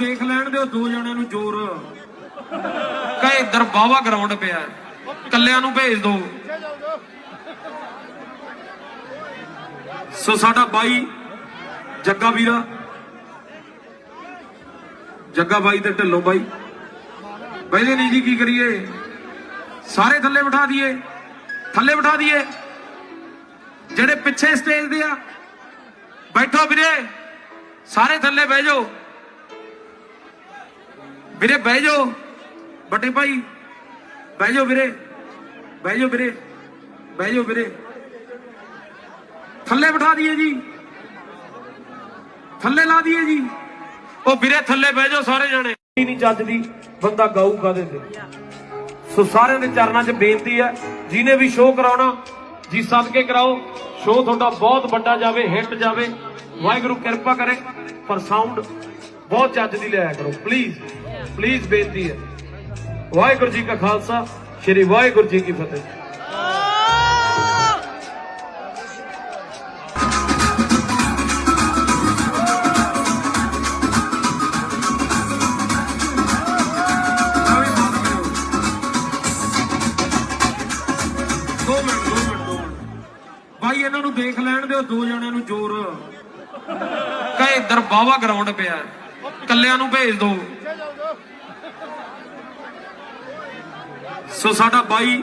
ਦੇਖ ਲੈਣ ਦਿਓ, ਦੋ ਜਣਿਆਂ ਨੂੰ ਜ਼ੋਰ। ਕਹੇ ਇੱਧਰ ਬਾਵਾ ਗਰਾਊਂਡ ਪਿਆ। ਕੱਲਿਆਂ ਨੂੰ ਭੇਜ ਦਿਓ ਸੋ ਸਾਡਾ ਬਾਈ, ਜੱਗਾ ਵੀਰਾ। ਜੱਗਾ ਬਾਈ ਤੇ ਢਿੱਲੋਂ ਬਾਈ। ਬੈਠੇ ਨਹੀਂ ਜੀ ਕੀ ਕਰੀਏ? ਸਾਰੇ ਥੱਲੇ ਬਿਠਾ ਦਈਏ। ਥੱਲੇ ਬਿਠਾ ਦਈਏ। ਜਿਹੜੇ ਪਿੱਛੇ ਸਟੇਜ ਦੇ ਆ, ਬੈਠੋ ਵੀਰੇ। ਸਾਰੇ ਥੱਲੇ ਬਹਿ ਜਾਓ। ਵੀਰੇ ਬਹਿ ਜਾਓ। ਵੱਡੇ ਭਾਈ ਬਹਿ ਜਾਓ ਵੀਰੇ। ਬਹਿ ਜਾਓ ਵੀਰੇ। ਬਹਿ ਜਾਓ ਵੀਰੇ। ਥੱਲੇ ਬਿਠਾ ਦਈਏ ਜੀ। ਥੱਲੇ ਲਾ ਦਈਏ ਜੀ। ਉਹ ਵੀਰੇ ਥੱਲੇ ਬਹਿ ਜਾਓ ਸਾਰੇ ਜਣੇ। ਨਹੀਂ ਚੱਜਦੀ ਬੰਦਾ ਗਾਊ ਕਾਦੇ ਤੇ? ਸੋ ਸਾਰਿਆਂ ਦੇ ਚਰਨਾਂ 'ਚ ਬੇਨਤੀ ਹੈ ਜਿਨੇ ਵੀ ਸ਼ੋਅ ਕਰਾਉਣਾ ਜੀ ਸਦਕੇ ਕਰਾਓ। ਸ਼ੋਅ ਤੁਹਾਡਾ ਬਹੁਤ ਵੱਡਾ ਜਾਵੇ ਹਿੱਟ ਜਾਵੇ। ਵਾਹਿਗੁਰੂ ਕਿਰਪਾ ਕਰੇ ਪਰ ਸਾਊਂਡ ਬਹੁਤ ਚੱਜ ਦੀ ਲਿਆ ਕਰੋ। ਪਲੀਜ਼ ਪਲੀਜ਼ ਬੇਨਤੀ ਹੈ। ਵਾਹਿਗੁਰੂ ਜੀ ਕਾ ਖਾਲਸਾ, ਸ੍ਰੀ ਵਾਹਿਗੁਰੂ ਜੀ ਕੀ ਫਤਿਹ। ਦੋ ਮਿੰਟ ਦੋ ਮਿੰਟ, ਦੋ ਭਾਈ ਇਹਨਾਂ ਨੂੰ ਦੇਖ ਲੈਣ ਦਿਓ, ਦੋ ਜਣਿਆਂ ਨੂੰ ਜ਼ੋਰ। ਕਹੇ ਇੱਧਰ ਬਾਵਾ ਗਰਾਊਂਡ ਪਿਆ। ਕੱਲਿਆਂ ਨੂੰ ਭੇਜ ਦਿਓ ਸੋ ਸਾਡਾ ਬਾਈ,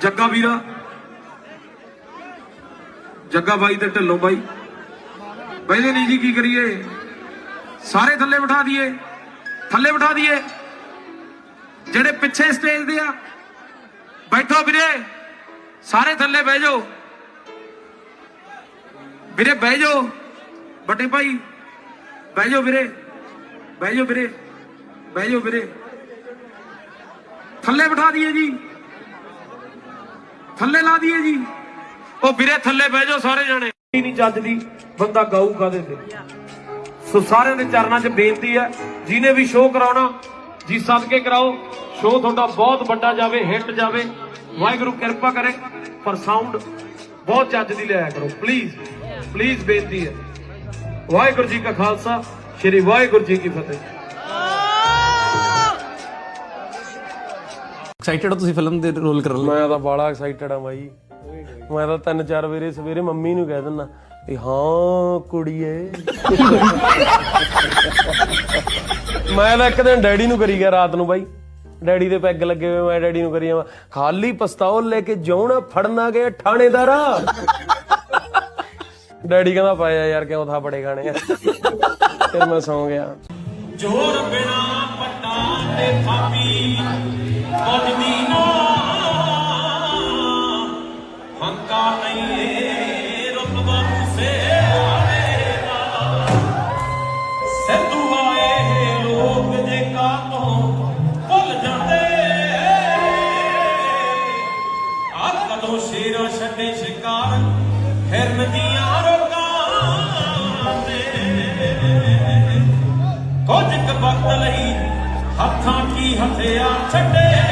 ਜੱਗਾ ਵੀਰਾ। ਜੱਗਾ ਬਾਈ ਤੇ ਢਿੱਲੋਂ ਬਾਈ। ਬੈਠੇ ਨਹੀਂ ਜੀ ਕੀ ਕਰੀਏ? ਸਾਰੇ ਥੱਲੇ ਬਿਠਾ ਦਈਏ। ਥੱਲੇ ਬਿਠਾ ਦਈਏ। ਜਿਹੜੇ ਪਿੱਛੇ ਸਟੇਜ ਦੇ ਆ, ਬੈਠੋ ਵੀਰੇ। ਸਾਰੇ ਥੱਲੇ ਬਹਿ ਜਾਓ। ਵੀਰੇ, ਬਹਿ ਜਾਓ। ਵੱਡੇ ਭਾਈ, ਬਹਿ ਜਾਓ ਵੀਰੇ। ਬਹਿ ਜਾਓ ਵੀਰੇ ਬਹਿ ਜਾਓ ਵੀਰੇ। ਥੱਲੇ ਬਿਠਾ ਦਈਏ ਜੀ। ਥੱਲੇ ਲਾ ਦਈਏ ਜੀ। ਉਹ ਵੀਰੇ ਥੱਲੇ ਬਹਿ ਜਾਓ ਸਾਰੇ ਜਣੇ। ਨਹੀਂ ਚੱਜਦੀ ਬੰਦਾ ਗਾਊ ਕਾਦੇ ਤੇ? ਸੋ ਸਾਰਿਆਂ ਦੇ ਚਰਨਾਂ 'ਚ ਬੇਨਤੀ ਹੈ ਜਿਨੇ ਵੀ ਸ਼ੋਅ ਕਰਾਉਣਾ ਜੀ ਸਦਕੇ ਕਰਾਓ। ਸ਼ੋਅ ਤੁਹਾਡਾ ਬਹੁਤ ਵੱਡਾ ਜਾਵੇ ਹਿੱਟ ਜਾਵੇ। ਵਾਹਿਗੁਰੂ ਕਿਰਪਾ ਕਰੇ ਪਰ ਸਾਊਂਡ ਬਹੁਤ ਚੱਜ ਦੀ ਲਿਆਇਆ ਕਰੋ। ਪਲੀਜ਼ ਪਲੀਜ਼ ਬੇਨਤੀ ਹੈ। ਵਾਹਿਗੁਰੂ ਜੀ ਕਾ ਖਾਲਸਾ। ਸ੍ਰੀ ਵਾਹਿਗੁਰੂ ਜੀ ਕੀ ਫਤਿਹ। ਐਕਸਾਈਟਡ ਹੋ ਤੁਸੀਂ ਫਿਲਮ ਦੇ ਰੋਲ ਕਰਨ ਲਈ? ਮੈਂ ਤਾਂ ਬਾਲਾ ਐਕਸਾਈਟਡ ਆ ਬਾਈ। ਮੈਂ ਤਾਂ ਤਿੰਨ ਚਾਰ ਵੇਰੇ ਸਵੇਰੇ ਮੰਮੀ ਨੂੰ ਕਹਿ ਦਿੰਦਾ ਵੀ ਹਾਂ ਕੁੜੀਏ। ਮੈਂ ਤਾਂ ਇੱਕ ਦਿਨ ਡੈਡੀ ਨੂੰ ਕਰੀ ਗਿਆ ਰਾਤ ਨੂੰ ਬਾਈ। ਡੈਡੀ ਦੇ ਪੈਗ ਲੱਗੇ ਹੋਏ ਮੈਂ ਡੈਡੀ ਨੂੰ ਕਰੀ ਜਾਵਾਂ ਖਾਲੀ ਪਿਸਤੌਲ ਲੈ ਕੇ ਜਾਉਣਾ ਫੜਨਾ ਗਿਆ ਥਾਣੇਦਾਰਾ। ਡੈਡੀ ਕਹਿੰਦਾ ਪਾਇਆ ਯਾਰ ਕਿਉਂ ਥਾ ਬੜੇ ਗਾਣੇ ਆ? ਫਿਰ ਮੈਂ ਸੌਂ ਗਿਆ। ਜੋਰ ਬਿਨਾ ਪੱਟਾਂ ਤੇ ਥਾਪੀ ਬੁੱਝਦੀ ਨਾ। ਹੰਕਾ ਨਹੀਂ ਰੁਤਬਾ ਮੁਸੇ ਆਵੇਗਾ। ਸੱਤੂ ਆਏ ਲੋਕ ਜੇ ਕਾ ਤੋਂ ਭੁੱਲ ਜਾਂਦੇ। ਆ ਕਦੋਂ ਸ਼ੇਰਾ ਛੱਡੇ ਸ਼ਿਕਾਰ ਹਿਰਨ ਦੀਆਂ ਰੋਕਾਂ ਤੇ ਕੁਝ ਕੁ ਵਕਤ ਲਈ ਹੱਥਾਂ ਕੀ ਹਥਿਆਰ ਛੱਡੇ।